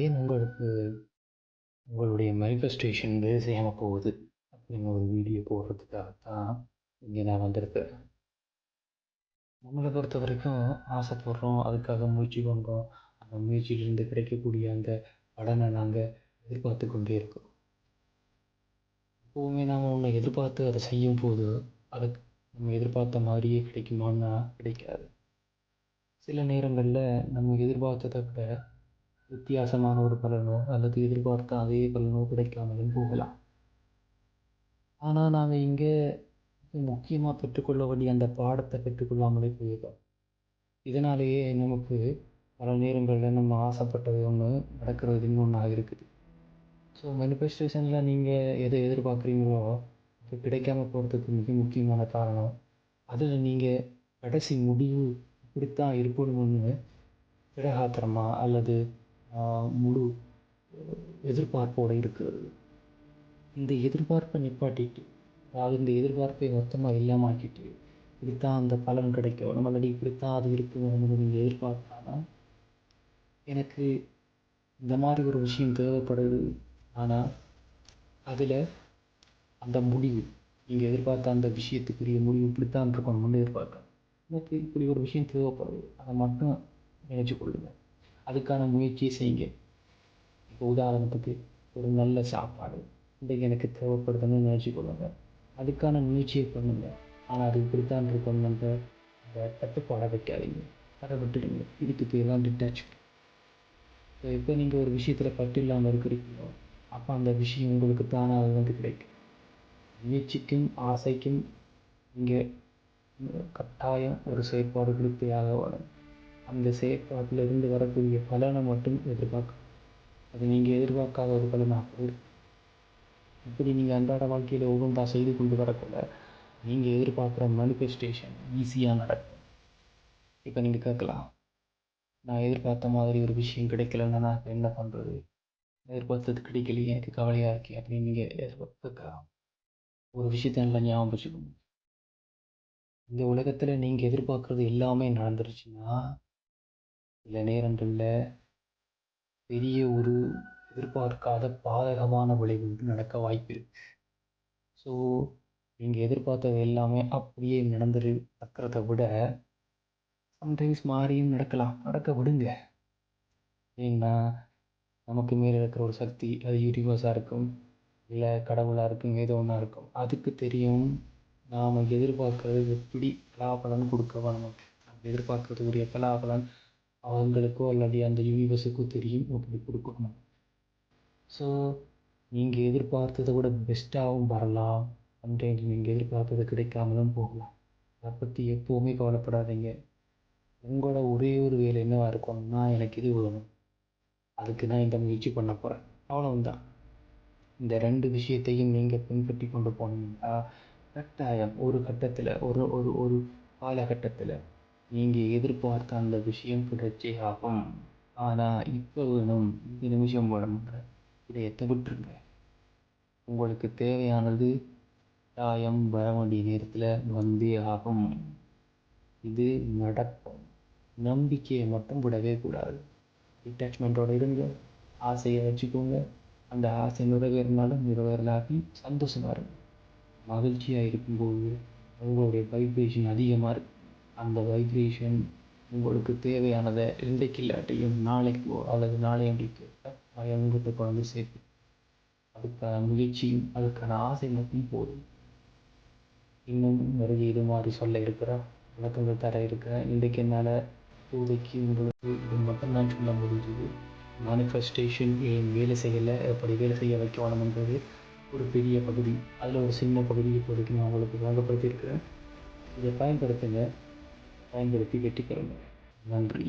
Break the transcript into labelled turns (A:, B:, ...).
A: ஏன் உங்களுக்கு உங்களுடைய மேனிஃபெஸ்டேஷன் வேலை செய்யாமல் போகுது அப்படின்னு ஒரு வீடியோ போடுறதுக்காக தான் இங்கே நான் வந்திருக்கேன். நம்மளை பொறுத்த வரைக்கும் ஆசைப்படுறோம் அதுக்காக முயற்சி பண்ணுறோம் அந்த முயற்சியிலிருந்து கிடைக்கக்கூடிய அந்த பலனை நாங்கள் எதிர்பார்த்து கொண்டே இருக்கோம். எப்போவுமே நாம் ஒன்று எதிர்பார்த்து அதை செய்யும் போது அதுக்கு நம்ம எதிர்பார்த்த மாதிரியே கிடைக்குமான்னா கிடைக்காது. சில நேரங்களில் நம்ம எதிர்பார்த்ததை விட வித்தியாசமான ஒரு பலனோ அல்லது எதிர்பார்த்த அதே பலனோ கிடைக்காமலும் போகலாம் ஆனால் நாங்கள் இங்கே முக்கியமாக பெற்றுக்கொள்ள வேண்டிய அந்த பாடத்தை பெற்றுக்கொள்ளாமலே போயிடுறோம் இதனாலேயே நமக்கு பல நேரங்களில் நம்ம ஆசைப்பட்டது ஒன்று நடக்கிறது இன்னொன்றாக இருக்குது ஸோ மேனிஃபெஸ்டேஷனில் நீங்கள் எதை எதிர்பார்க்குறீங்களோ அது கிடைக்காம போகிறதுக்கு மிக முக்கியமான காரணம் அதில் நீங்கள் கடைசி முடிவு இப்படித்தான் இருக்கணும்னு திடகாத்திரமாக அல்லது முழு எதிர்பார்ப்போடு இருக்கிறது. இந்த எதிர்பார்ப்பை நிப்பாட்டிட்டு அதாவது இந்த எதிர்பார்ப்பை மொத்தமாக இல்லாமல் ஆக்கிட்டு அந்த பலன் கிடைக்கும். நம்மளடி இப்படித்தான் அது இருக்கணும்னு நீங்கள் எதிர்பார்த்தானா எனக்கு இந்த மாதிரி ஒரு விஷயம் தேவைப்படுது. ஆனால் அதில் அந்த முடிவு நீங்கள் எதிர்பார்த்த அந்த விஷயத்துக்குரிய முடிவு இப்படித்தான் இருக்கணும்னு எதிர்பார்க்க எனக்கு இப்படி ஒரு விஷயம் தேவைப்படுது. அதை மட்டும் நினச்சி கொள்ளுங்கள் அதுக்கான முயற்சியை செய்யுங்க. இப்போ உதாரணத்துக்கு ஒரு நல்ல சாப்பாடு இன்றைக்கு எனக்கு தேவைப்படுதுன்னு நினச்சிக்கொள்ளுங்க அதுக்கான முயற்சியை பண்ணுங்க. ஆனால் அது இப்படித்தான் இருக்கணுன்ற அந்த கட்டுப்பாடை வைக்காதீங்க. அதை விட்டுடுங்க. இதுக்கு பேர் டிட்டாச் ஸோ இப்போ நீங்கள் ஒரு விஷயத்தில் பட்டு இல்லாமல் இருக்கிறீங்களோ அப்போ அந்த விஷயம் உங்களுக்கு தானாக வந்து கிடைக்கும். முயற்சிக்கும் ஆசைக்கும் இங்கே கட்டாயம் ஒரு செயற்பாடு கொடுத்தையாக வரும் அந்த செயற்பாட்டிலிருந்து வரக்கூடிய பலனை மட்டும் எதிர்பார்க்க. அது நீங்கள் எதிர்பார்க்காத ஒரு பலனாக இப்படி நீங்கள் அன்றாட வாழ்க்கையில் ஒவ்வொன்றா செய்து கொண்டு வரக்குள்ள நீங்கள் எதிர்பார்க்குற மேனிஃபெஸ்டேஷன் ஈஸியாக நடக்கும். இப்போ நீங்கள் கேட்கலாம் நான் எதிர்பார்த்த மாதிரி ஒரு விஷயம் கிடைக்கலன்னா நான் இப்போ என்ன பண்ணுறது எதிர்பார்த்தது கிடைக்கலையே எனக்கு கவலையாக இருக்கே அப்படின்னு நீங்கள் எதிர்பார்த்துக்கலாம் ஒரு விஷயத்த நல்லா ஞாபகம் வச்சுக்கணும். இந்த உலகத்தில் நீங்கள் எதிர்பார்க்குறது எல்லாமே நடந்துருச்சுன்னா சில நேரங்களில் பெரிய ஒரு எதிர்பார்க்காத பாதகமான விளைவுகள் நடக்க வாய்ப்பு இருக்குது ஸோ நீங்கள் எதிர்பார்த்தது எல்லாமே அப்படியே நடந்துரு நடக்கிறத விட சம்டைம்ஸ் மாறியும் நடக்கலாம். நடக்க விடுங்க. ஏன்னா நமக்கு மேலே இருக்கிற ஒரு சக்தி அது யூனிவர்ஸாக இருக்கும். இல்லை கடவுளாக இருக்கும் ஏதோ ஒன்றா இருக்கும். அதுக்கு தெரியும் நாம் எதிர்பார்க்கறது எப்படி பலாபலன் கொடுக்க நமக்கு? நம்ம எதிர்பார்க்கறதுக்குரிய பலாபலன் அவங்களுக்கோ அல்லது அந்த யூனிவர்ஸுக்கோ தெரியும் எப்படி கொடுக்கணும். ஸோ நீங்கள் எதிர்பார்த்ததை விட பெஸ்ட்டாகவும் வரலாம். சம்டைம்ஸ் நீங்கள் எதிர்பார்த்தது கிடைக்காமலும் போகலாம். அதை பற்றி எப்போவுமே கவலைப்படாதீங்க. உங்களோட ஒரே ஒரு வேலை என்னவாக இருக்கும்னா எனக்கு இது வேணும். அதுக்கு நான் இந்த முயற்சி பண்ண போகிறேன் அவ்வளவுதான். இந்த ரெண்டு விஷயத்தையும் நீங்கள் பின்பற்றி கொண்டு போனீங்கன்னா கட்டாயம் ஒரு கட்டத்தில் ஒரு ஒரு ஒரு காலகட்டத்தில் நீங்கள் எதிர்பார்த்த அந்த விஷயம் கிடைச்சே ஆகும் ஆனால் இப்போ வேணும் இந்த நிமிஷம் வேணும்ன்ற இதை விட்டுருங்க. உங்களுக்கு தேவையானது கட்டாயம் வர வேண்டிய நேரத்தில் வந்தே ஆகும். இது நடக்கும். நம்பிக்கையை மட்டும் விடவே கூடாது. டிட்டாச்மெண்ட்டோடு இருங்க. ஆசையை வச்சுக்கோங்க. அந்த ஆசை நிறைவேறினாலும் நிறைவேறலாகி சந்தோஷமாக இருக்கும் மகிழ்ச்சியாக இருக்கும்போது உங்களுடைய வைப்ரேஷன் அதிகமாக இருக்கும் அந்த வைப்ரேஷன் உங்களுக்கு தேவையானதை இன்றைக்கு இல்லாட்டியும் நாளைக்கோ அல்லது நாளையன்றைக்கு உங்கள்கிட்ட கொண்டு சேர்த்து. அதுக்கான முயற்சியும் அதுக்கான ஆசை மட்டும் போதும். இன்னும் நிறைய இது மாதிரி சொல்ல இருக்கிறேன் விளக்கங்கள் தர இருக்கிறேன் இன்றைக்கு என்னால் இப்போதைக்கு உங்களுக்கு இது மட்டும் தான் சொல்ல முடிஞ்சது. மேனிஃபெஸ்டேஷன் ஏன் வேலை செய்யலை எப்படி வேலை செய்ய வைக்க வேணும்ன்றது ஒரு பெரிய பகுதி அதில் ஒரு சின்ன பகுதி இப்போதைக்கு நான் உங்களுக்கு வழங்கப்படுத்தியிருக்கிறேன் இதை பயன்படுத்துங்க. பயன்படுத்தி வெற்றி பெறுங்க நன்றி